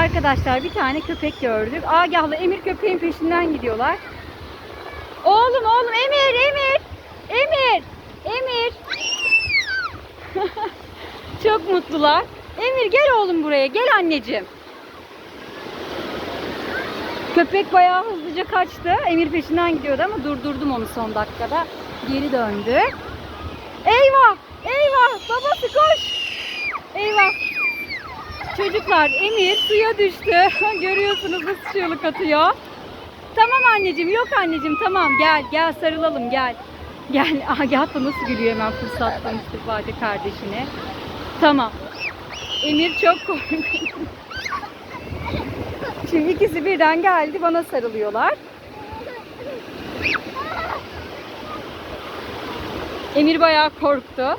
Arkadaşlar bir tane köpek gördük. Agah'la Emir köpeğin peşinden gidiyorlar. Oğlum oğlum Emir Emir. Emir. Emir. Çok mutlular. Emir gel oğlum buraya. Gel anneciğim. Köpek bayağı hızlıca kaçtı. Emir peşinden gidiyordu ama durdurdum onu son dakikada. Geri döndü. Eyvah! Eyvah! Babası koş! Çocuklar Emir suya düştü. Görüyorsunuz nasıl çığlık atıyor. Tamam anneciğim yok anneciğim tamam gel gel sarılalım gel. Gel Agah da nasıl gülüyor hemen fırsattan istifade kardeşine. Tamam. Emir çok korkuyor. Şimdi ikisi birden geldi bana sarılıyorlar. Emir bayağı korktu.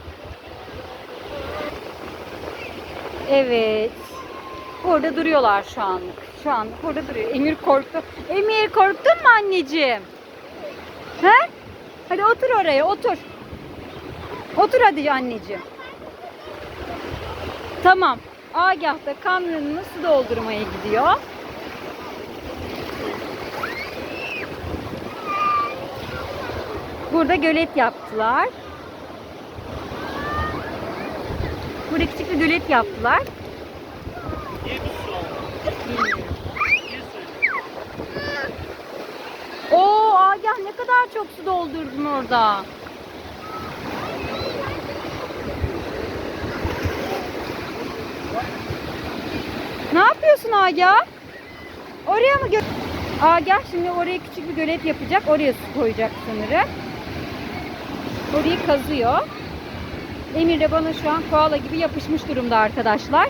Evet. Burada duruyorlar şu anlık. Şu anlık burada duruyor. Emir korktu. Emir korktun mu anneciğim? He? Hadi otur oraya otur. Otur hadi anneciğim. Tamam. Agah da kamyonunu su doldurmaya gidiyor. Burada gölet yaptılar. Burada küçük bir gölet yaptılar. Oo Agah ne kadar çok su doldurdun orada. Ne yapıyorsun Agah? Oraya mı gö- Agah şimdi oraya küçük bir gölet yapacak. Oraya su koyacak sanırım. Orayı kazıyor. Emir de bana şu an koala gibi yapışmış durumda arkadaşlar.